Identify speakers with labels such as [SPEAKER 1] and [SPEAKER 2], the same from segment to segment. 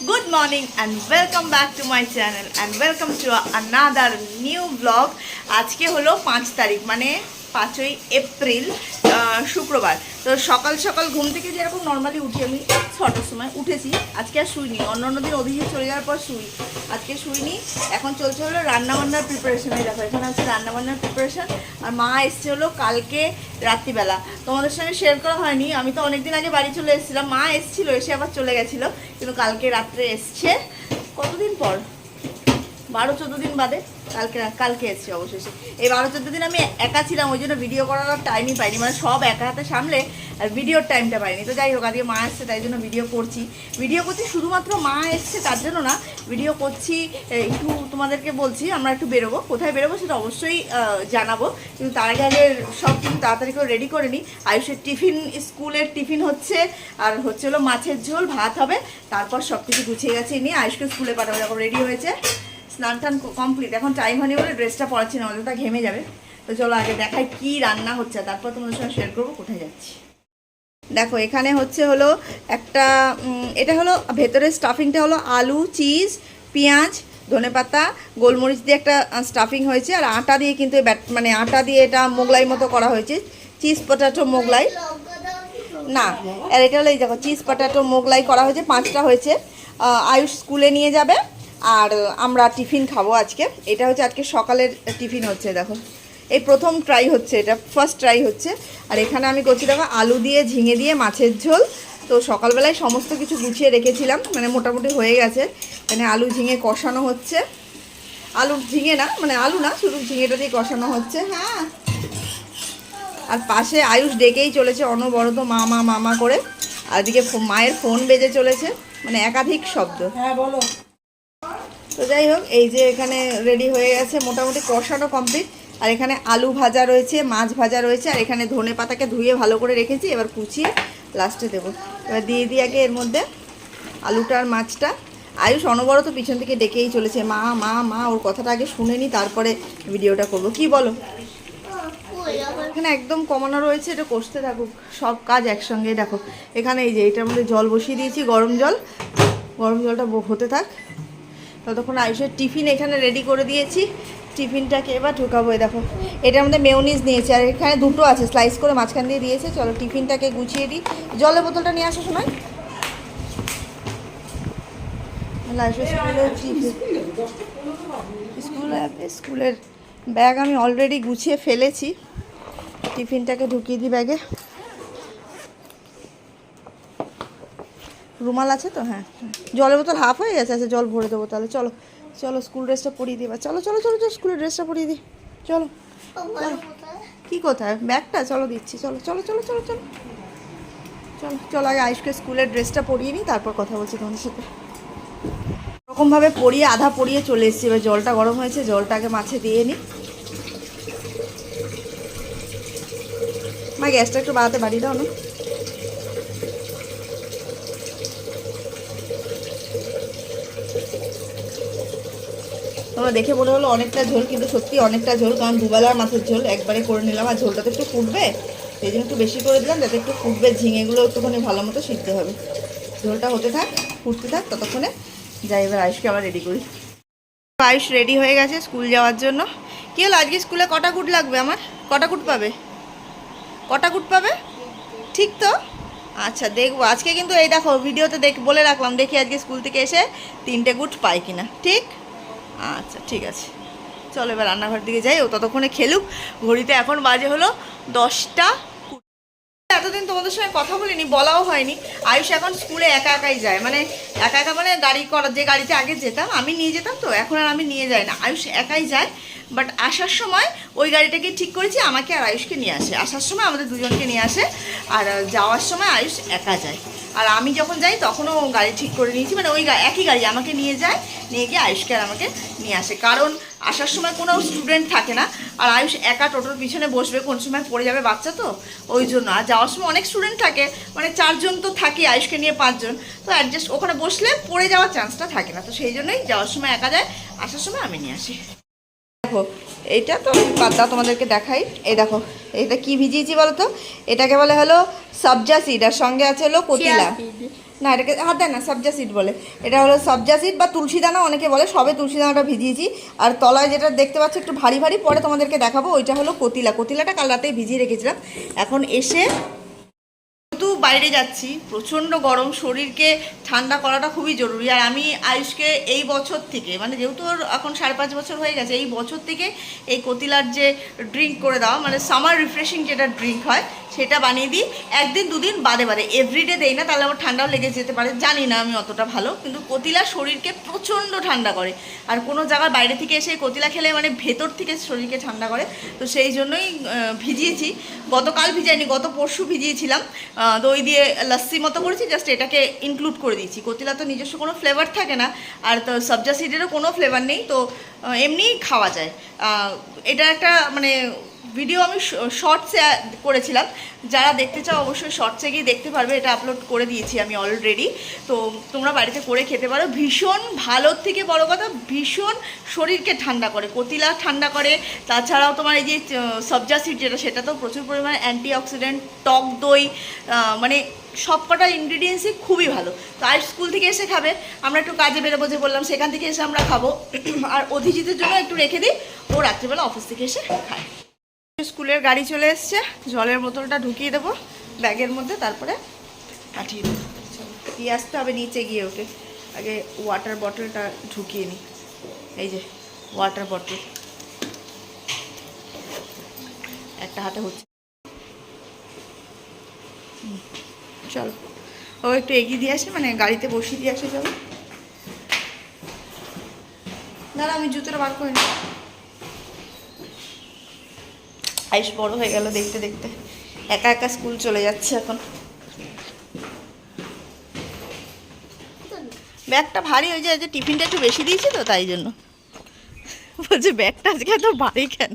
[SPEAKER 1] Good morning and welcome back to my channel and welcome to another new vlog আজকে হলো পাঁচ তারিখ মানে পাঁচই এপ্রিল শুক্রবার। তো সকাল সকাল ঘুম থেকে যেরকম নর্মালি উঠি, আমি ছটার সময় উঠেছি। আজকে আর শুইনি। অন্য অন্য দিন অভিযোগ চলে যাওয়ার পর শুই। আজকে শুইনি। এখন চলছে হলো রান্নাবান্নার প্রিপারেশন এই দেখো, এখানে আছে রান্নাবান্নার প্রিপারেশন আর মা এসছে হলো কালকে রাত্রিবেলা। তোমাদের সঙ্গে শেয়ার করা হয়নি। আমি তো অনেকদিন আগে বাড়ি চলে এসেছিলাম। মা এসেছিল, এসে আবার চলে গেছিল। কিন্তু কালকে রাত্রে এসছে। কতদিন পর? বারো, চোদ্দ দিন বাদে কালকে কালকে এসছে অবশেষে। এই বারো, চোদ্দ দিন আমি একা ছিলাম, ওই জন্য ভিডিও করার টাইমই পাইনি। মানে সব একা হাতে সামলে, আর ভিডিওর টাইমটা পাইনি। তো যাই হোক, আজকে মা এসছে, তাই জন্য ভিডিও করছি। ভিডিও করছি শুধুমাত্র মা এসছে, তার জন্য না ভিডিও করছি একটু তোমাদেরকে বলছি, আমরা একটু বেরোবো। কোথায় বেরোবো সেটা অবশ্যই জানাব। কিন্তু তার আগে আগে সব কিছু তাড়াতাড়ি করে রেডি করে নিই। আয়ুষের টিফিন, স্কুলের টিফিন হচ্ছে, আর হচ্ছে হলো মাছের ঝোল, ভাত হবে। তারপর সব কিছু গুছিয়ে গেছে নিয়ে আয়ুষকে স্কুলে পাঠাবো, যখন রেডি হয়েছে। স্নান টান কমপ্লিট এখন টাইম হয়নি বলে ড্রেসটা পরাচ্ছি না, অযথা ঘেমে যাবে। তো চলো আগে দেখাই কি রান্না হচ্ছে তারপর তোমাদের সঙ্গে শেয়ার করব কোথায় যাচ্ছি। দেখো, এখানে হচ্ছে হলো একটা এটা হলো ভেতরের স্টাফিংটা হলো আলু চিজ পেঁয়াজ, ধনেপাতা, গোলমরিচ দিয়ে একটা স্টাফিং হয়েছে, আর আটা দিয়ে কিন্তু মানে আটা দিয়ে এটা মোগলাই মতো করা হয়েছে। Cheese potato Mughlai. না, আর এটা হলো এই দেখো চিজ পটাটো মোগলাই করা হয়েছে, পাঁচটা হয়েছে। আয়ুষ স্কুলে নিয়ে যাবে। আর আমরা টিফিন খাব আজকে। এটা হচ্ছে আজকে সকালের টিফিন হচ্ছে, দেখো। এই প্রথম ট্রাই হচ্ছে এটা ফার্স্ট ট্রাই হচ্ছে। আর এখানে আমি করছি, দেখো, আলু দিয়ে, ঝিঙে দিয়ে, মাছের ঝোল। তো সকালবেলায় সমস্ত কিছু গুছিয়ে রেখেছিলাম মানে মোটামুটি হয়ে গেছে। এখানে আলু, ঝিঙে কষানো হচ্ছে। আলু ঝিঙে না মানে আলু না, শুধু ঝিঙেটা দিয়ে কষানো হচ্ছে হ্যাঁ। আর পাশে আয়ুষ ডেকেই চলেছে অনবরত মা মা মামা করে। আর এদিকে মায়ের ফোন বেজে চলেছে মানে একাধিক শব্দ।
[SPEAKER 2] হ্যাঁ বলো।
[SPEAKER 1] তো যাই হোক, এই যে এখানে রেডি হয়ে গেছে মোটামুটি কষানো কমপ্লিট আর এখানে আলু ভাজা রয়েছে, মাছ ভাজা রয়েছে, আর এখানে ধনে পাতাকে ধুয়ে ভালো করে রেখেছি, এবার কুচিয়ে লাস্টে দেবো। এবার দিয়ে দিই আগে এর মধ্যে আলুটা আর মাছটা। আয়ুষ অনবরত পিছন থেকে ডেকেই চলেছে, মা মা মা, ওর কথাটা আগে শুনে নি, তারপরে ভিডিওটা করব। কি বলো? এখানে একদম কমানো রয়েছে, এটা কষতে থাকুক, সব কাজ একসঙ্গেই দেখো। এখানে এই যে এটার মধ্যে জল বসিয়ে দিয়েছি, গরম জল। গরম জলটা হতে থাক। ততক্ষণ আয়ুষের টিফিন এখানে রেডি করে দিয়েছি। টিফিনটাকে এবার ঢুকাবো দেখো। এটার মধ্যে মেয়নিজ নিয়েছি, আর এখানে দুটো আছে স্লাইস করে মাঝখান দিয়ে দিয়েছে। চলো টিফিনটাকে গুছিয়ে দিই। জলের বোতলটা নিয়ে আসো স্কুলে স্কুলের ব্যাগ আমি অলরেডি গুছিয়ে ফেলেছি। টিফিনটাকে ঢুকিয়ে দিই ব্যাগে রুমাল আছে তো হ্যাঁ। জলের বোতল হাফ হয়ে গেছে আচ্ছা জল ভরে দেবো তাহলে। চলো চলো স্কুল ড্রেসটা পরিয়ে দিই এবার। চলো চলো চলো চলো স্কুলের ড্রেসটা পরিয়ে দিই। চলো। কি কোথায়? ব্যাগটা? চলো দিচ্ছি। চলো চলো চলো চলো চলো। চলো চলো আগে আয়ুষকে স্কুলের ড্রেসটা পরিয়ে নিই তারপর কথা বলছি তোমাদের সাথে। রকমভাবে পরিয়ে আধা পরিয়ে চলে এসেছি। এবার জলটা গরম হয়েছে জলটাকে মাছে দিয়ে নিই। মা গ্যাসটা একটু বাড়াতে বাড়িয়ে দাও না। তোমরা দেখে মনে হলো অনেকটা ঝোল, কিন্তু সত্যি অনেকটা ঝোল, কারণ দুবেলার মাছের ঝোল একবারে করে নিলাম, আর ঝোলটা তো একটু ফুটবে সেই জন্য একটু বেশি করে দিলাম, যাতে একটু ফুটবে ঝিঙেগুলো একটুখানি ভালো মতো সিদ্ধ হবে। ঝোলটা হতে থাক, ফুটতে থাক, ততক্ষণে যাই, এবার আয়ুষকে আবার রেডি করি। আয়ুষ রেডি হয়ে গেছে স্কুল যাওয়ার জন্য। কী হলো, আজকে স্কুলে কটা কুট লাগবে আমার? কটা কুট পাবে? কটা কুট পাবে? ঠিক তো? আচ্ছা দেখব। আজকে কিন্তু এই দেখো ভিডিওতে দেখ, বলে রাখলাম, দেখি আজকে স্কুল থেকে এসে তিনটে গুট পাই কিনা। ঠিক? আচ্ছা ঠিক আছে। চলো এবার রান্নাঘর দিকে যাই, ও ততক্ষণে খেলুক। ঘড়িতে এখন বাজে হলো দশটা এতদিন তোমাদের সঙ্গে কথা বলিনি, বলাও হয়নি। আয়ুষ এখন স্কুলে একা একাই যায়। মানে একা একা মানে গাড়ি করা, যে গাড়িতে আগে যেতাম, আমি নিয়ে যেতাম তো, এখন আর আমি নিয়ে যাই না। আয়ুষ একাই যায় বাট আসার সময় ওই গাড়িটাকে ঠিক করেছি, আমাকে আর আয়ুষকে নিয়ে আসে। আসার সময় আমাদের দুজনকে নিয়ে আসে, আর যাওয়ার সময় আয়ুষ একা যায়। আর আমি যখন যাই, তখনও গাড়ি ঠিক করে নিয়েছি। মানে ওই একই গাড়ি আমাকে নিয়ে যায়, নিয়ে গিয়ে আয়ুষকে আর আমাকে নিয়ে আসে। কারণ আসার সময় কোনো স্টুডেন্ট থাকে না। আর আয়ুষ একা টোটোর পিছনে বসবে, কোন সময় পড়ে যাবে বাচ্চা তো, ওই জন্য। আর যাওয়ার সময় অনেক স্টুডেন্ট থাকে মানে চারজন তো থাকে আয়ুষকে নিয়ে পাঁচজন। তো অ্যাডজাস্ট ওখানে বসলে পড়ে যাওয়ার চান্সটা থাকে না। তো সেই জন্যই যাওয়ার সময় একা যায়, আসার সময় আমি নিয়ে আসি। দেখো এইটা তো বাদ দাও তোমাদেরকে দেখাই। এই দেখো এটা কি ভিজিয়েছি বলো তো এটাকে বলে হলো সবজা সিড আর সঙ্গে আছে হলো কতিলা। না এটাকে হাত দেয় না সবজা সিড বলে। এটা হলো সবজা সিড বা তুলসী দানা অনেকে বলে সবে তুলসী দানাটা ভিজিয়েছি। আর তলায় যেটা দেখতে পাচ্ছ একটু ভারী ভারী পরে তোমাদেরকে দেখাবো ওইটা হলো কতিলা। কতিলাটা কাল রাতেই ভিজিয়ে রেখেছিলাম। এখন এসে বাইরে যাচ্ছি। প্রচণ্ড গরম শরীরকে ঠান্ডা করাটা খুবই জরুরি। আর আমি আয়ুষকে এই বছর থেকে মানে যেহেতু ওর এখন সাড়ে পাঁচ বছর হয়ে গেছে এই বছর থেকে এই কতিলার যে ড্রিঙ্ক করে দেওয়া মানে সামার রিফ্রেশিং যেটা ড্রিঙ্ক হয় সেটা বানিয়ে দিই। একদিন দুদিন বাদে বাদে এভরিডে দেই না তাহলে আমার ঠান্ডাও লেগে যেতে পারে। জানি না আমি অতটা ভালো কিন্তু কতিলা শরীরকে প্রচণ্ড ঠান্ডা করে। আর কোনো জায়গার বাইরে থেকে এসে কতিলা খেলে মানে ভেতর থেকে শরীরকে ঠান্ডা করে। তো সেই জন্যই ভিজিয়েছি। গতকাল ভিজাইনি গত পরশু ভিজিয়েছিলাম। আহ, দই দিয়ে লস্যি মতো করেছি জাস্ট এটাকে ইনক্লুড করে দিয়েছি। কতিলা তো নিজস্ব কোনো ফ্লেভার থাকে না, আর তো সবজা সিডেরও কোনো ফ্লেভার নেই, তো এমনি খাওয়া যায়। এটা একটা মানে ভিডিও আমি শর্টসে করেছিলাম। যারা দেখতে চাও অবশ্যই শর্টসে গিয়ে দেখতে পারবে, এটা আপলোড করে দিয়েছি আমি অলরেডি তো তোমরা বাড়িতে করে খেতে পারো। ভীষণ ভালোর থেকে বড় কথা, ভীষণ শরীরকে ঠান্ডা করে, কতিলা ঠান্ডা করে। তাছাড়াও তোমার এই যে সবজা সিড যেটা সেটা তো প্রচুর পরিমাণে অ্যান্টিঅক্সিডেন্ট টক দই মানে সবকটা ইনগ্রিডিয়েন্টসই খুবই ভালো। তো আজ স্কুল থেকে এসে খাবে। আমরা একটু কাজে বেরোবো যে বললাম, সেখান থেকে এসে আমরা খাব। আর অধিজিতের জন্য একটু রেখে দিই। ও রাত্রিবেলা অফিস থেকে এসে খায়। স্কুলের গাড়ি চলে এসছে। জলের বোতলটা ঢুকিয়ে দেবো, ব্যাগের মধ্যে, তারপরে পাঠিয়ে দেবো। দিয়ে আসতে হবে নিচে গিয়ে ওকে। আগে ওয়াটার বটলটা ঢুকিয়ে নিই এই যে ওয়াটার বটল একটা হাতে হচ্ছে। চলো। ও একটু এগিয়ে দিয়ে আসে মানে গাড়িতে বসিয়ে দিয়ে আসে, চলো। দাঁড়া, আমি জুতোটা বার করে নিই আইস বড় হয়ে গেল দেখতে দেখতে। একা একা স্কুল চলে যাচ্ছে এখন। ব্যাগটা ভারী হয়ে যায়, যে টিফিনটা একটু বেশি দিয়েছি তো তাই জন্য। বলছে, ব্যাগটা আজকে এত ভারী কেন?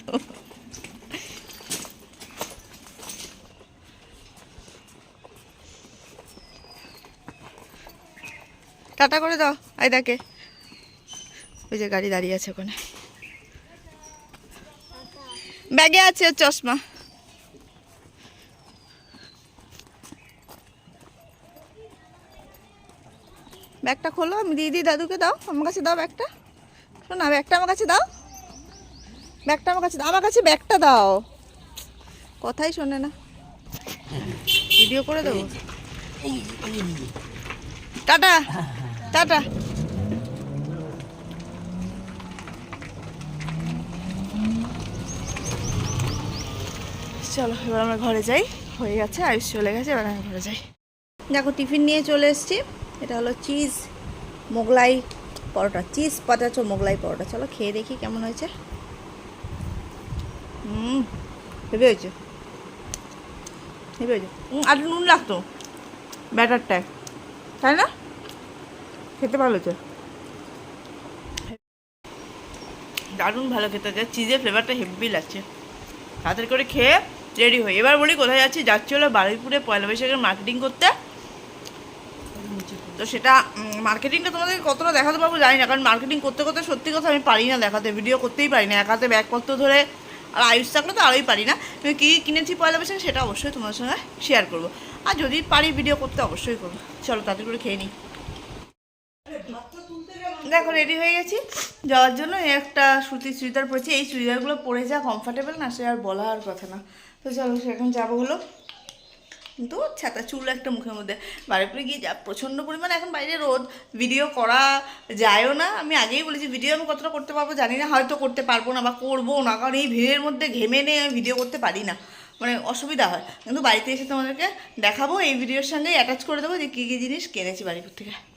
[SPEAKER 1] টাটা করে দাও আই দেখে ওই যে গাড়ি দাঁড়িয়ে আছে ওখানে। ব্যাগে আছে চশমা। ব্যাগটা খোলো, আমি দিদি দাদুকে, দাও, আমার কাছে দাও ব্যাগটা। শোনা ব্যাগটা আমার কাছে দাও। ব্যাগটা আমার কাছে আমার কাছে ব্যাগটা দাও। কথাই শোনে না। ভিডিও করে দেবো। Tata tata. চলো, এবার আমরা ঘরে যাই। হয়ে গেছে, আয়ুষ চলে গেছে, এবার আমি ঘরে যাই। দেখো, টিফিন নিয়ে চলে এসেছি। এটা হলো cheese, Mughlai paratha. Cheese, potato, Mughlai paratha. চলো, খেয়ে দেখি কেমন হয়েছে। হুম, হেভি হয়েছে। হেভি হয়েছে। আর নুন লাগতো ব্যাটারটায়। তাই না? খেতে ভালো হয়েছে। দারুণ ভালো খেতে চিজের ফ্লেভারটা হেভি লাগছে। তাড়াতাড়ি করে খেয়ে রেডি হই এবার বলি কোথায় যাচ্ছি? যাচ্ছি হলো বারুইপুরে পয়লা বৈশাখের মার্কেটিং করতে। তো সেটা মার্কেটিংটা তোমাদের কতটা দেখাতে পারব জানি না, কারণ মার্কেটিং করতে করতে সত্যি কথা আমি পারি না দেখাতে ভিডিও করতেই পারি না। এক হাতে ব্যাগপত্র ধরে আর আয়ুষ থাকলে তো আরোই পারি না। আমি কী কিনেছি পয়লা বৈশাখ সেটা অবশ্যই তোমাদের সঙ্গে শেয়ার করব। আর যদি পারি ভিডিও করতে অবশ্যই করব। চলো তাড়াতাড়ি করে খেয়ে নিই। দেখো রেডি হয়ে গেছি। যাওয়ার জন্য একটা সুতির চুড়িদার পরেছি। এই চুড়িদারগুলো পরে যা কমফর্টেবল না, সে আর বলা আর কথা না। তো চলো সেখানে যাব হলো। কিন্তু ছাতা, চুল একটা মুখের মধ্যে। বাড়িপুরে গিয়ে যা, প্রচণ্ড পরিমাণে এখন বাইরে রোদ। ভিডিও করা যায়ও না। আমি আগেই বলেছি ভিডিও আমি কতটা করতে পারব জানি না। হয়তো করতে পারব না বা করব না। কারণ এই ভিড়ের মধ্যে ঘেমে নিয়ে আমি ভিডিও করতে পারি না। মানে অসুবিধা হয়। কিন্তু বাড়িতে এসে তোমাদেরকে দেখাবো। এই ভিডিওর সঙ্গে অ্যাটাচ করে দেবো যে কী কী জিনিস কিনেছি বাড়িপুর থেকে।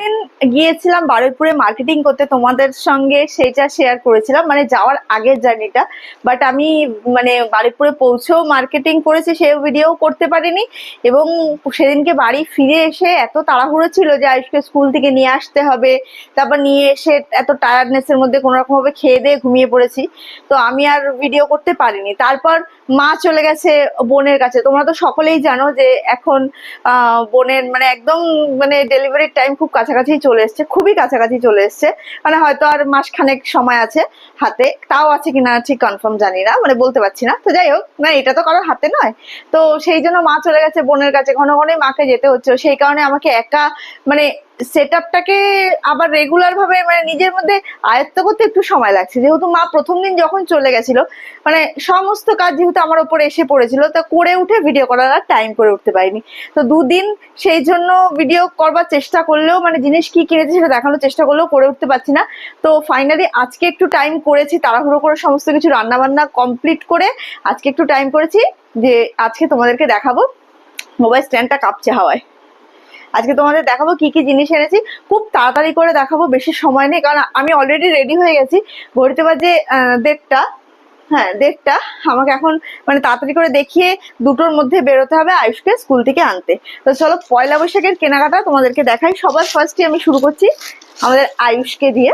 [SPEAKER 2] দিন গিয়েছিলাম বারুইপুরে মার্কেটিং করতে, তোমাদের সঙ্গে সেটা শেয়ার করেছিলাম মানে যাওয়ার আগের জার্নিটা বাট আমি মানে বারুইপুরে পৌঁছেও মার্কেটিং করেছি, সেই ভিডিও করতে পারিনি। এবং সেদিনকে বাড়ি ফিরে এসে এত তাড়াহুড়ো ছিল যে আয়ুষকে স্কুল থেকে নিয়ে আসতে হবে, তারপর নিয়ে এসে এত টায়ার্ডনেসের মধ্যে কোনো রকম ভাবে খেয়ে দিয়ে ঘুমিয়ে পড়েছি। তো আমি আর ভিডিও করতে পারিনি। তারপর মা চলে গেছে বোনের কাছে। তোমরা তো সকলেই জানো যে এখন বোনের মানে একদম মানে ডেলিভারির টাইম খুব কাছাকাছি চলে এসছে, খুবই কাছাকাছি চলে এসছে। মানে হয়তো আর মাসখানেক সময় আছে হাতে, তাও আছে কিনা ঠিক কনফার্ম জানি না মানে বলতে পারছি না। তো যাই হোক, না, এটা তো কারোর হাতে নয়। তো সেই জন্য মা চলে গেছে, বোনের কাছে, ঘন ঘনই মাকে যেতে হচ্ছে সেই কারণে আমাকে একা মানে সেট আপটাকে আবার রেগুলার ভাবে মানে নিজের মধ্যে আয়ত্ত করতে একটু সময় লাগছে। যেহেতু মা প্রথম দিন যখন চলে গেছিল মানে সমস্ত কাজ যেহেতু আমার উপরে এসে পড়েছিল, তা করে উঠে ভিডিও করার আর টাইম করে উঠতে পারিনি। তো দুদিন সেই জন্য ভিডিও করবার চেষ্টা করলেও মানে জিনিস কি কিনেছি সেটা দেখানোর চেষ্টা করলেও করে উঠতে পারছি না। তো ফাইনালি আজকে একটু টাইম করেছি, তাড়াহুড়ো করে সমস্ত কিছু রান্না বান্না কমপ্লিট করে আজকে একটু টাইম করেছি যে আজকে তোমাদেরকে দেখাবো। মোবাইল স্ট্যান্ডটা কাঁপছে হাওয়ায়। আজকে তোমাদের দেখাবো কি কি জিনিস এনেছি। খুব তাড়াতাড়ি করে দেখাবো, বেশি সময় নেই, কারণ আমি অলরেডি রেডি হয়ে গেছি। ঘড়িতে বাজে দেড়টা। হ্যাঁ দেড়টা। আমাকে এখন মানে তাড়াতাড়ি করে দেখিয়ে দুটোর মধ্যে বেরোতে হবে আয়ুষকে স্কুল থেকে আনতে। তো চলো, পয়লা বৈশাখের কেনাকাটা তোমাদেরকে দেখাই। সবার ফার্স্টে আমি শুরু করছি আমাদের আয়ুষকে দিয়ে।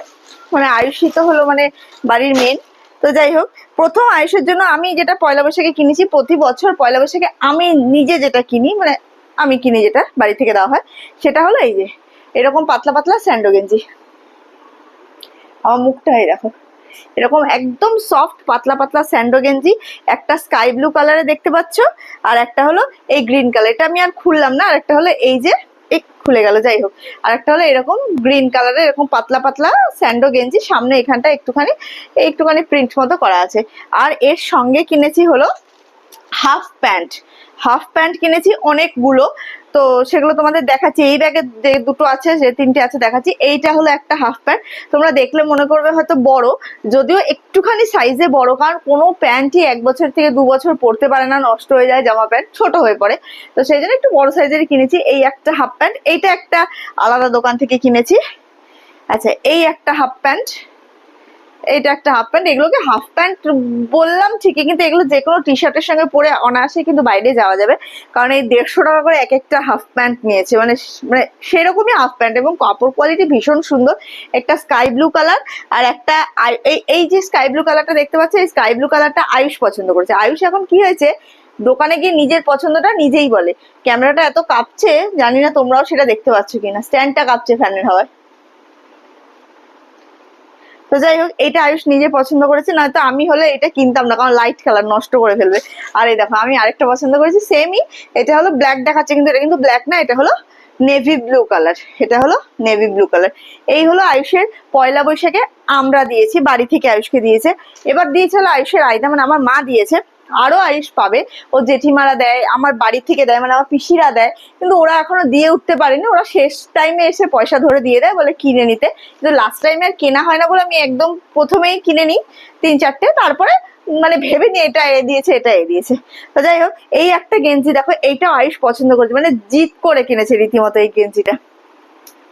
[SPEAKER 2] মানে আয়ুষই তো হলো মানে বাড়ির মেন তো যাই হোক, প্রথম আয়ুষের জন্য আমি যেটা পয়লা বৈশাখে কিনেছি, প্রতি বছর পয়লা বৈশাখে আমি নিজে যেটা কিনি মানে আমি কিনি যেটা, বাড়ি থেকে দেওয়া হয়। সেটা হলো এই যে, এরকম পাতলা পাতলা স্যান্ডো গেঞ্জি। আমার মুখটা এই দেখো। এরকম একদম সফট পাতলা পাতলা স্যান্ডো গেঞ্জি, একটা স্কাই ব্লু কালারে দেখতে পাচ্ছ, আর একটা হলো এই গ্রিন কালার এটা আমি আর খুললাম না আর একটা হলো এই যে এই খুলে গেল, যাই হোক। আর একটা হলো এরকম গ্রিন কালারের এরকম পাতলা পাতলা স্যান্ডো গেঞ্জি, সামনে এখানটা একটুখানি একটুখানি প্রিন্ট মতো করা আছে। আর এর সঙ্গে কিনেছি হলো হাফ প্যান্ট হাফ প্যান্ট কিনেছি অনেকগুলো। তো সেগুলো তোমাদের দেখাচ্ছি। এই ব্যাগে যে দুটো আছে, যে তিনটে আছে দেখাচ্ছি। এইটা হলো একটা হাফ প্যান্ট। তোমরা দেখলে মনে করবে হয়তো বড়। যদিও একটুখানি সাইজে বড়, কারণ কোনো প্যান্টই এক বছর থেকে দু বছর পরতে পারে না, নষ্ট হয়ে যায় জামা প্যান্ট, ছোট হয়ে পড়ে। তো সেই জন্য একটু বড় সাইজের কিনেছি। এই একটা হাফ প্যান্ট, এইটা একটা আলাদা দোকান থেকে কিনেছি। আচ্ছা এই একটা হাফ প্যান্ট। এইটা একটা হাফ প্যান্ট এগুলোকে হাফ প্যান্ট বললাম ঠিকই, কিন্তু এগুলো যে কোনো টি শার্টের সঙ্গে পরে অনায়াসে কিন্তু বাইরে যাওয়া যাবে। কারণ এই দেড়শো টাকা করে এক একটা হাফ প্যান্ট নিয়েছে। মানে মানে সেরকমই হাফ প্যান্ট এবং কাপড় কোয়ালিটি ভীষণ সুন্দর। একটা স্কাই ব্লু কালার আর একটা এই যে স্কাই ব্লু কালারটা দেখতে পাচ্ছ, এই স্কাই ব্লু কালারটা আয়ুষ পছন্দ করেছে। আয়ুষ এখন কি হয়েছে? দোকানে গিয়ে নিজের পছন্দটা নিজেই বলে। ক্যামেরাটা এত কাঁপছে, জানি না তোমরাও সেটা দেখতে পাচ্ছ কিনা। স্ট্যান্ডটা কাঁপছে ফ্যানের হাওয়ায়। তো যাই হোক, এটা আয়ুষ নিজে পছন্দ করেছে, নয়তো আমি হলে এটা কিনতাম না, কারণ লাইট কালার নষ্ট করে ফেলবে। আর এই দেখো, আমি আরেকটা পছন্দ করেছি সেমই এটা হলো ব্ল্যাক দেখাচ্ছে, কিন্তু এটা কিন্তু ব্ল্যাক না, এটা হলো নেভি ব্লু কালার এটা হলো নেভি ব্লু কালার এই হলো আয়ুষের পয়লা বৈশাখে আমরা দিয়েছি, বাড়ি থেকে আয়ুষকে দিয়েছে। এবার দিয়েছে হলো আয়ুষের আয়দা মানে আমার মা দিয়েছে। আরও আয়ুষ পাবে। ও জেঠিমারা দেয়, আমার বাড়ি থেকে দেয় মানে আমার পিসিরা দেয়। কিন্তু ওরা এখনও দিয়ে উঠতে পারেনি। ওরা শেষ টাইমে এসে পয়সা ধরে দিয়ে দেয় বলে কিনে নিতে। কিন্তু লাস্ট টাইমে আর কেনা হয় না বলে আমি একদম প্রথমেই কিনে নিই তিন চারটে। তারপরে মানে ভেবে নিই এটা এ দিয়েছে, এটা এ দিয়েছে। তো যাই হোক, এই একটা গেঞ্জি দেখো, এইটাও আয়ুষ পছন্দ করেছে। মানে জিত করে কিনেছে রীতিমতো এই গেঞ্জিটা।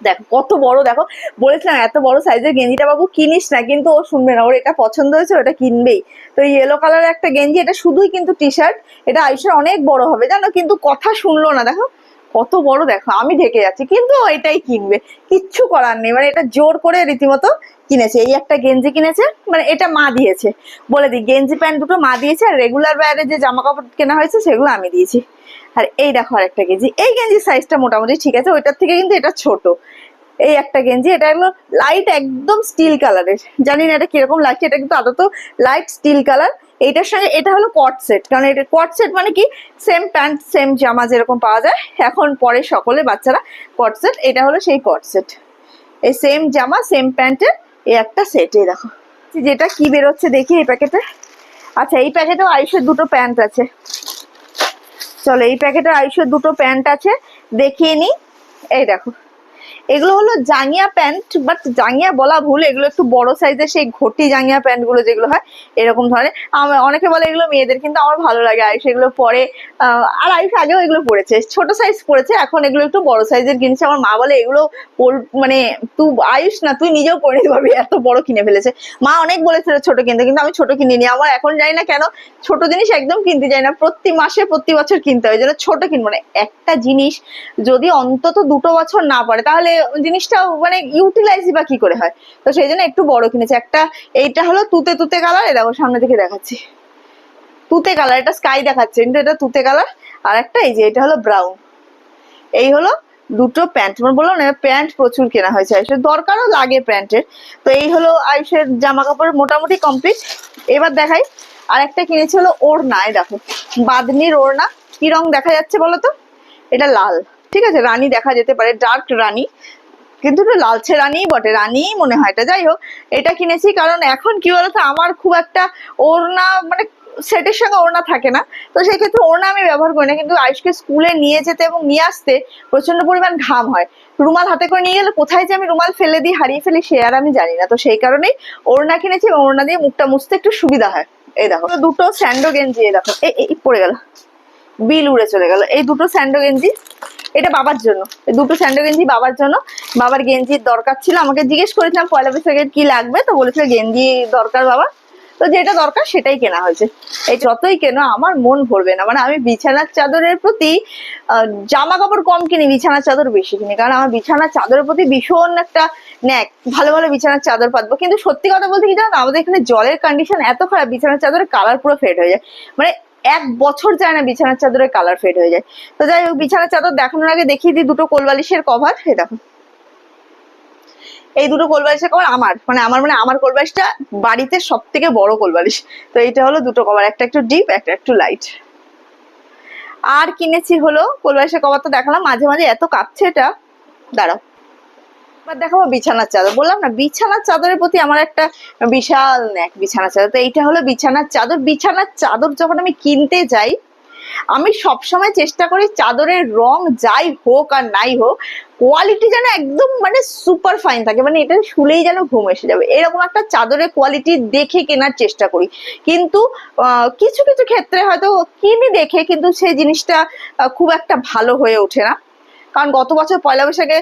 [SPEAKER 2] দেখো, কত বড়, দেখো, বলেছিলাম এত বড় সাইজের গেঞ্জিটা বাবু কিনিস না, কিন্তু ও শুনবে না, ওর এটা পছন্দ হয়েছে ওটা কিনবেই। তো ইয়েলো কালারের একটা গেঞ্জি, এটা শুধুই কিন্তু টি শার্ট এটা আয়ুষের অনেক বড় হবে, জানো? কিন্তু কথা শুনলো না, দেখো, কত বড়, দেখো, আমি ঢেকে যাচ্ছি, কিন্তু এটাই কিনবে, কিচ্ছু করার নেই মানে এটা জোর করে রীতিমতো কিনেছে, এই একটা গেঞ্জি কিনেছে মানে এটা মা দিয়েছে, বলে দিই, গেঞ্জি প্যান্ট দুটো মা দিয়েছে, আর রেগুলার বাইরে যে জামা কাপড় কেনা হয়েছে, সেগুলো আমি দিয়েছি। আর এই দেখো আর একটা গেঞ্জি। এই গেঞ্জির সাইজটা মোটামুটি ঠিক আছে, ওইটার থেকে কিন্তু এটা ছোট। এই একটা গেঞ্জি, এটা হলো লাইট একদম স্টিল কালারের জানি না এটা কীরকম লাগছে এটা কিন্তু আদত লাইট স্টিল কালার এইটার সঙ্গে এটা হলো কট সেট কারণ এটা কট সেট মানে কি? সেম প্যান্ট সেম জামা যেরকম পাওয়া যায়। এখন পরে সকলে বাচ্চারা কট সেট এটা হলো সেই কট সেট এই সেম জামা সেম প্যান্টের এই একটা সেট এই দেখো। যেটা কি বেরোচ্ছে দেখি এই প্যাকেটে আচ্ছা এই প্যাকেটেও আয়ুষের দুটো প্যান্ট আছে। চলো এই প্যাকেটে আড়াইশো দুটো প্যান্ট আছে দেখিয়ে নি এই দেখো। এগুলো হলো জাঙ্গিয়া প্যান্ট বাট জাঙ্গিয়া বলা ভুল, এগুলো একটু বড় সাইজের সেই ঘটি জাঙ্গিয়া প্যান্টগুলো যেগুলো হয়, এরকম ধরনের। অনেকে বলে এগুলো মেয়েদের, কিন্তু আমার ভালো লাগে। আয়ুষ এগুলো পরে আর আয়ুষ আগেও এগুলো পরেছে। ছোট সাইজ পরেছে, এখন এগুলো একটু বড় সাইজের কিনছে। আমার মা বলে, এগুলো মানে তুই আয়ুষ না, তুই নিজেও পরে নিতে পারবি এত বড় কিনে ফেলেছে। মা অনেক বলেছিল ছোট কিনতে, কিন্তু আমি ছোট কিনিনি। আমার এখন জানি না কেন, ছোট জিনিস একদম কিনতে যাই না। প্রতি মাসে, প্রতি বছর কিনতে হয়। জন্য ছোট কিনবো না। একটা জিনিস যদি অন্তত দুটো বছর না পড়ে, তাহলে জিনিসটা মানে ইউটিলাইজ বা কি করে হয়? তো সেই জন্য একটু বড় কিনেছে। একটা এইটা হলো তুতে তুতে কালার এ দেখো সামনে থেকে দেখাচ্ছি। তুতে কালার এটা স্কাই দেখাচ্ছে, কিন্তু এটা তুতে কালার আর একটা এই যে, এটা হলো ব্রাউন এই হলো দুটো প্যান্ট মানে বললাম না প্যান্ট প্রচুর কেনা হয়েছে। আয়ুষের দরকারও লাগে প্যান্টের। তো এই হলো আয়ুষের জামা কাপড় মোটামুটি কমপ্লিট এবার দেখাই আর একটা কিনেছি হলো ওড়না, এই দেখো। বাদনির ওড়না। কি রং দেখা যাচ্ছে বলো তো? এটা লাল। ঠিক আছে, রানী দেখা যেতে পারে ডার্ক রানী। কিন্তু লালচে রানী বটে রানী মনে হয় এটা। যাই হোক, এটা কিনেছি কারণ এখন কি বলতো, আমার খুব একটা ওড়না মানে সেটের সঙ্গে ওড়না থাকে না। তো সেই ক্ষেত্রে ওড়না আমি ব্যবহার করি না, কিন্তু আয়ুষকে স্কুলে নিয়ে যেতে এবং নিয়ে আসতে প্রচণ্ড পরিমাণ ঘাম হয়। রুমাল হাতে করে নিয়ে গেলে কোথায় যে আমি রুমাল ফেলে দিই, হারিয়ে ফেলি, সে আর আমি জানি না। তো সেই কারণেই ওড়না কিনেছি এবং ওড়না দিয়ে মুখটা মুছতে একটু সুবিধা হয়। এই দেখো, দুটো স্যান্ডো গেঞ্জি, এই দেখো এই পড়ে গেল। বিল উড়ে চলে গেল। এই দুটো স্যান্ডো গেঞ্জি, এটা বাবার জন্য। দুটো স্যান্ডো গেঞ্জি বাবার জন্য। বাবার গেঞ্জির দরকার ছিল। আমাকে জিজ্ঞেস করেছিলাম, পয়লা বৈশাখের কি লাগবে? তো বলেছিল, গেঞ্জি দরকার বাবা। তো যেটা দরকার সেটাই কেনা হয়েছে। এই যতই কেনো, আমার মন ভরবে না। মানে আমি বিছানার চাদরের প্রতি জামা কাপড় কম কিনি, বিছানার চাদর বেশি কিনি। কারণ আমার বিছানার চাদরের প্রতি ভীষণ একটা ন্যাক। ভালো ভালো বিছানার চাদর পাতবো। কিন্তু সত্যি কথা বলতে কি জানো আমাদের এখানে জলের কন্ডিশন এত খারাপ, বিছানার চাদরের কালার পুরো ফেড হয়ে যায়। মানে এক বছর যায় না বিছানার চাদরের কালার ফেড হয়ে যায়। তো যাই হোক, বিছানার চাদর দেখানোর আগে দেখিয়ে দিই দুটো কোলবালিশের কভার এই দেখো। এই দুটো কোলবালিশের কভার আমার। মানে আমার মানে আমার কোলবালিশটা বাড়িতে সব থেকে বড় কোলবালিশ। তো এইটা হলো দুটো কভার একটা একটু ডিপ একটা একটু লাইট আর কিনেছি হলো, কোলবালিশের কভার তো দেখালাম, মাঝে মাঝে এত কাঁপছে এটা। দাঁড়াও। এবার দেখাবো বিছানার চাদর। বললাম না, বিছানার চাদরের প্রতি আমার একটা বিশাল ন্যাক, বিছানার চাদর। তো এইটা হলো বিছানার চাদর। বিছানার চাদর যখন আমি কিনতে যাই, আমি সবসময় চেষ্টা করি চাদরের রং যাই হোক আর নাই হোক, কোয়ালিটি যেন একদম মানে সুপার ফাইন থাকে। মানে এটা শুলেই যেন ঘুম এসে যাবে। এরকম একটা চাদরের কোয়ালিটি দেখে কেনার চেষ্টা করি। কিন্তু কিছু কিছু ক্ষেত্রে হয়তো কিনি দেখে, কিন্তু সেই জিনিসটা খুব একটা ভালো হয়ে ওঠে না। কারণ গত বছর পয়লা বৈশাখে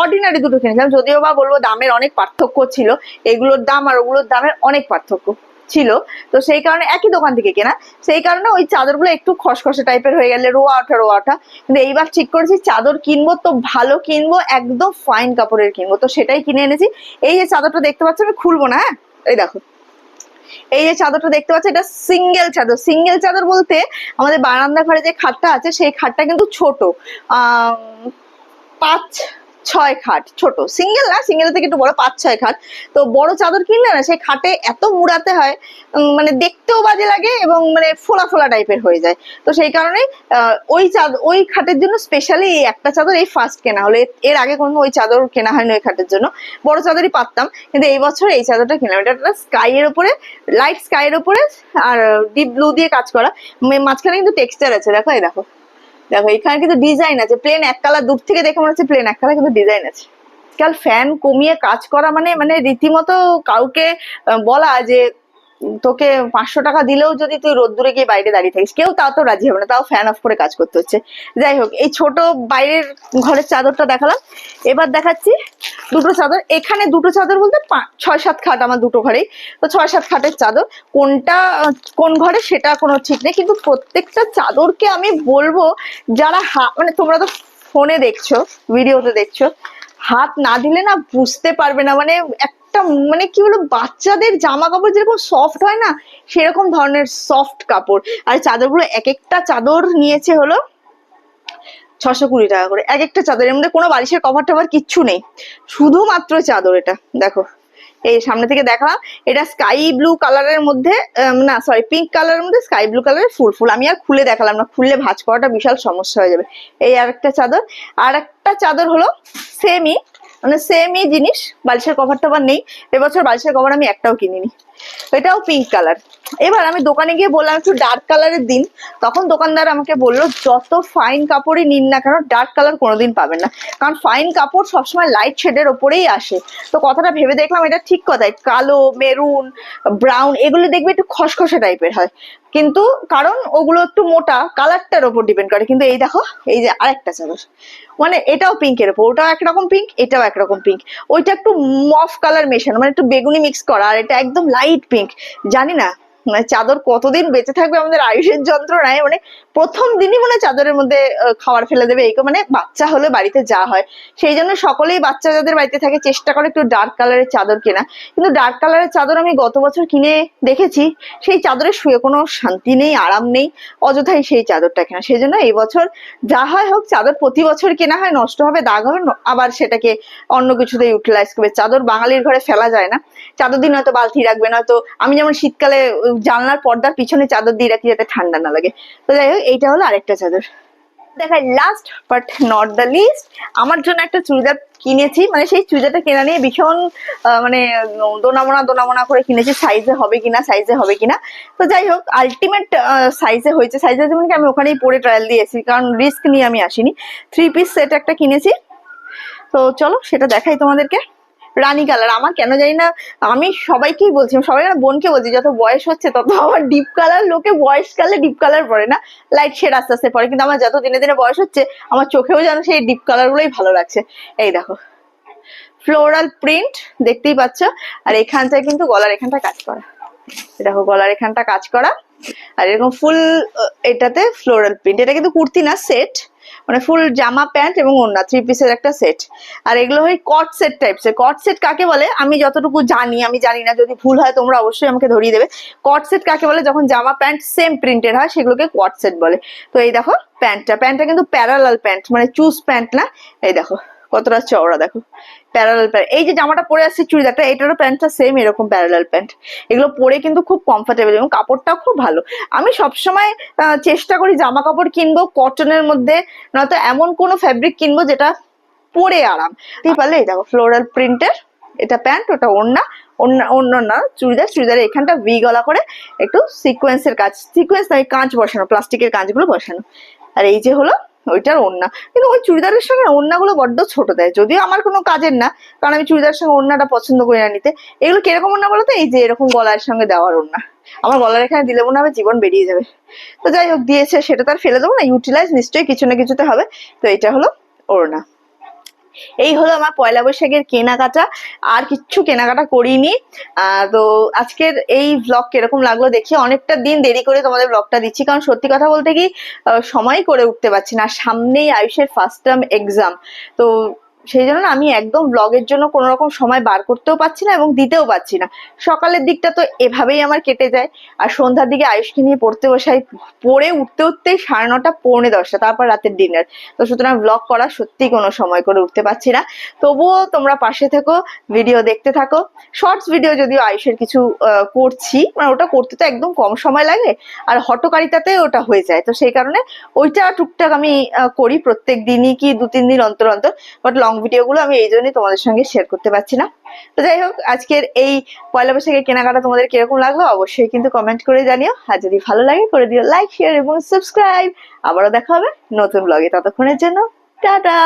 [SPEAKER 2] অর্ডিনারি দুটো কিনেছিলাম। যদিও বা বলব দামের অনেক পার্থক্য ছিল, এগুলোর দাম আর ওগুলোর দামের অনেক পার্থক্য ছিল। তো সেই কারণে একই দোকান থেকে কেনা। সেই কারণে ওই চাদরগুলো একটু খসখসে টাইপের হয়ে গেলে, রোয়া ওঠা রোয়া ওঠা কিন্তু এইবার ঠিক করেছি, চাদর কিনবো তো ভালো কিনবো, একদম ফাইন কাপড়ের কিনবো। তো সেটাই কিনে এনেছি। এই যে চাদরটা দেখতে পাচ্ছ আমি খুলবো না হ্যাঁ? এই দেখো। এই যে চাদরটা দেখতে পাচ্ছ, এটা সিঙ্গেল চাদর। সিঙ্গেল চাদর বলতে আমাদের বারান্দা ঘরে যে খাটটা আছে, সেই খাটটা কিন্তু ছোট। আহ, পাঁচ ছয় খাট, ছোট। সিঙ্গেল না সিঙ্গেল থেকে একটু বড়, পাঁচ, ছয় খাট। তো বড় চাদর কিনলে না, সেই খাটে এত মুড়াতে হয় মানে দেখতেও বাজে লাগে এবং মানে ফোলা ফোলা টাইপের হয়ে যায়। তো সেই কারণে ওই চাদর ওই খাটের জন্য স্পেশালি এই একটা চাদর এই ফার্স্ট কেনা হলো। এর- আগে কোনো ওই চাদর কেনা হয়নি ওই খাটের জন্য। বড় চাদরই পারতাম, কিন্তু এই বছর এই চাদরটা কিনলাম। এটা একটা স্কাই এর উপরে লাইট স্কাই এর উপরে, আর ডিপ ব্লু দিয়ে কাজ করা। মাঝখানে কিন্তু টেক্সচার আছে, দেখো, এই দেখো। দেখো, এখানে কিন্তু ডিজাইন আছে। প্লেন এক কালার দূর থেকে দেখে মনে হচ্ছে প্লেন এক কালার কিন্তু ডিজাইন আছে। আজকাল ফ্যান কমিয়ে কাজ করা মানে মানে রীতিমতো কাউকে বলা যে তোকে পাঁচশো টাকা দিলেও যদি তুই রোদ্দুরে গিয়ে বাইরে দাঁড়িয়ে থাকিস, কেউ তাও তো রাজি হবে না, তাও ফ্যান অফ করে কাজ করতে হচ্ছে। যাই হোক, এই ছোট বাইরের ঘরের চাদরটা দেখালাম। এবার দেখাচ্ছি দুটো চাদর। এখানে দুটো চাদর বলতে ছয় সাত খাট আমার দুটো ঘরেই। তো ছয় সাত খাটের চাদর। কোনটা, কোন ঘরে সেটা কোনো ঠিক নেই। কিন্তু প্রত্যেকটা চাদরকে আমি বলব, যারা হা- মানে তোমরা তো ফোনে দেখছ, ভিডিওতে দেখছ, হাত না দিলে না বুঝতে পারবে না। মানে একটা মানে কি বলো বাচ্চাদের জামা কাপড় যেরকম সফট হয় না, সেরকম ধরনের সফট কাপড়। আর চাদরগুলো এক একটা চাদর নিয়েছে হলো ছশো কুড়ি টাকা করে। এক একটা চাদর এর মধ্যে কোনো বালিশের কভার টভার কিচ্ছু নেই। শুধুমাত্র চাদর এটা, দেখো। এই সামনে থেকে দেখালাম, এটা স্কাই ব্লু কালারের মধ্যে না সরি পিঙ্ক কালারের মধ্যে স্কাই ব্লু কালারের ফুল। ফুল আমি আর খুলে দেখালাম না, খুললে ভাজ করাটা বিশাল সমস্যা হয়ে যাবে। এই আর একটা চাদর আর একটা চাদর হলো সেমই মানে সেমই জিনিস বালিশের কভার আবার নেই। এবছর বালিশের কভার আমি একটাও কিনিনি। এটাও পিঙ্ক কালার এবার আমি দোকানে গিয়ে বললাম, একটু ডার্ক কালারের দিন। তখন দোকানদার আমাকে বলল, যত ফাইন কাপড়ই নিন না কেন ডার্ক কালার কোনোদিন পাবেন না। কারণ ফাইন কাপড় সবসময় লাইট শেডের ওপরেই আসে। তো কথাটা ভেবে দেখলাম, এটা ঠিক কথাই। কালো মেরুন ব্রাউন এগুলো দেখবে একটু খসখসে টাইপের হয়। কিন্তু কারণ ওগুলো একটু মোটা কালারটার ওপর ডিপেন্ড করে। কিন্তু এই দেখো, এই যে আরেকটা চাদর মানে এটাও পিঙ্কের ওপর। ওটাও একরকম পিঙ্ক এটাও একরকম পিঙ্ক ওইটা একটু মফ কালার মেশানো মানে একটু বেগুনি মিক্স করা, আর এটা একদম লাইট পিঙ্ক জানি না চাদর কতদিন বেঁচে থাকবে আমাদের আয়ুষের যন্ত্রণায়? মানে প্রথম দিনই মনে চাদরের মধ্যে খাবার ফেলে দেবে। এই মানে বাচ্চা হলে বাড়িতে যা হয়। সেই জন্য সকলেই বাচ্চা যাদের বাড়িতে থাকে, চেষ্টা করে একটু ডার্ক কালারের চাদর কেনা। কিন্তু ডার্ক কালারের চাদর আমি গত বছর কিনে দেখেছি। সেই চাদরে শুয়ে কোনো শান্তি নেই, আরাম নেই। অযথাই সেই চাদরটা কেনা। সেই জন্য এই বছর যা হয় হোক, চাদর প্রতি বছর কেনা হয়, নষ্ট হবে, দাগ হবে আবার সেটাকে অন্য কিছুতে ইউটিলাইজ করবে। চাদর বাঙালির ঘরে ফেলা যায় না। চাদর দিন হয়তো বালতি রাখবে নয়তো আমি যেমন শীতকালে জানলার পর্দার পিছনে চাদর দিয়ে রাখি যাতে ঠান্ডা না লাগে। তো যাই হোক, এইটা হলো আরেকটা চাদর। দেখাই last but not the least আমার জন্য একটা চুড়িদার কিনেছি। মানে সেই চুড়িদারটা কেনা নিয়ে ভীষণ মানে দোনামোনা দোনামোনা করে কিনেছি সাইজে হবে কিনা সাইজে হবে কিনা। তো যাই হোক আলটিমেট সাইজে হয়েছে। সাইজে যেমন কি আমি ওখানেই পরে ট্রায়াল দিয়েছি কারণ রিস্ক নিয়ে আমি আসিনি। থ্রি পিস সেট একটা কিনেছি। তো চলো, সেটা দেখাই তোমাদেরকে। রানী কালার। আমার কেন জানি না, আমি সবাইকেই বলছি, সবাই না বোনকে বলছি, যত বয়স হচ্ছে তত আমার ডিপ কালার লোকে বয়সকালে ডিপ কালার পরে না। লাইট শেড আস্তে আস্তে পরে, কিন্তু আমার যত দিনে দিনে বয়স হচ্ছে, আমার চোখেও যেন সেই ডিপ কালার গুলোই ভালো লাগছে। এই দেখো ফ্লোরাল প্রিন্ট দেখতেই পাচ্ছ, আর এখানটায় কিন্তু গলার এখানটা কাজ করা। দেখো, গলার এখানটা কাজ করা, আর এরকম ফুল এটাতে ফ্লোরাল প্রিন্ট এটা কিন্তু কুর্তি না সেট মানে ফুল জামা প্যান্ট এবং ওড়না থ্রি পিসের একটা সেট আর এগুলো হয় কট সেট টাইপসের কট সেট কাকে বলে? আমি যতটুকু জানি, আমি জানি না, যদি ভুল হয় তোমরা অবশ্যই আমাকে ধরিয়ে দেবে। কট সেট কাকে বলে? যখন জামা প্যান্ট সেম প্রিন্টের হয়, সেগুলোকে কট সেট বলে। তো এই দেখো প্যান্টটা প্যান্টটা কিন্তু প্যারালাল প্যান্ট মানে চুজ প্যান্ট না? এই দেখো, কতটা চওড়া দেখো। প্যারালাল প্যান্ট এই যে জামাটা পরে আসছে, চুড়িদারটা, এটারও প্যান্টটা সেম এরকম প্যারালাল প্যান্ট এগুলো পরে কিন্তু খুব কমফোর্টেবল এবং কাপড়টাও খুব ভালো। আমি সবসময় চেষ্টা করি জামা কাপড় কিনবো কটনের মধ্যে, নয়তো এমন কোনো ফ্যাব্রিক কিনবো যেটা পরে আরাম। এই পারলে, এই দেখো ফ্লোরাল প্রিন্টের এটা প্যান্ট ওটা ওড়না অন্য অন্য না চুড়িদার চুড়িদারের এখানটা ভি গলা করে একটু সিকোয়েন্সের কাজ সিকোয়েন্স নয় কাঁচ বসানো প্লাস্টিকের কাঁচগুলো বসানো। আর এই যে হলো ওইটার ওড়না। কিন্তু ওই চুড়িদারের সঙ্গে ওড়নাগুলো বড্ড ছোট দেয়। যদিও আমার কোনো কাজের না, কারণ আমি চুড়িদারের সঙ্গে ওড়নাটা পছন্দ করি না নিতে। এগুলো কীরকম ওড়না বলতো? এই যে এরকম গলার সঙ্গে দেওয়ার ওড়না। আমার গলার এখানে দিলে মনে হবে জীবন বেরিয়ে যাবে। তো যাই হোক, দিয়েছে, সেটা তো আর ফেলে দেবো না। ইউটিলাইজ নিশ্চয়ই কিছু না কিছুতে হবে। তো এটা হলো ওড়না। এই হলো আমার পয়লা বৈশাখের কেনাকাটা। আর কিচ্ছু কেনাকাটা করিনি। তো আজকের এই ব্লগ কীরকম লাগল দেখি অনেকটা দিন দেরি করে তোমাদের ব্লগটা দিচ্ছি। কারণ সত্যি কথা বলতে কি সময় করে উঠতে পারছি না। সামনেই আয়ুষের ফার্স্ট টার্ম এক্সাম তো সেই জন্য আমি একদম ব্লগের জন্য কোনো রকম সময় বার করতেও পারছি না এবং দিতেও পারছি না। সকালের দিকটা তো এভাবেই আমার কেটে যায়। আর সন্ধ্যার দিকে আয়ুষকে নিয়ে পড়তে বসাই পড়ে উঠতে উঠতেই সাড়ে নটা, পৌনে দশটা, তারপর রাতের ডিনার তো সুতরাং ব্লগ করা সত্যি কোনো সময় করে উঠতে পারছি না। তবুও তোমরা পাশে থেকো ভিডিও দেখতে থাকো। শর্টস ভিডিও যদিও আয়ুষের কিছু করছি মানে ওটা করতে তো একদম কম সময় লাগে। আর হটকারিতাতে ওটা হয়ে যায়। তো সেই কারণে ওইটা টুকটাক আমি করি প্রত্যেক দিনই কি দু তিন দিন অন্তর অন্তর। বাট লং ভিডিওগুলো আমি এই জন্যই তোমাদের সঙ্গে শেয়ার করতে পারছি না। তো যাই হোক, আজকের এই পয়লা বৈশাখের কেনাকাটা তোমাদের কীরকম লাগল অবশ্যই কিন্তু কমেন্ট করে জানিও। আর যদি ভালো লাগে, করে দিও লাইক শেয়ার এবং সাবস্ক্রাইব আবারও দেখা হবে নতুন ব্লগে ততক্ষণের জন্য, টাটা!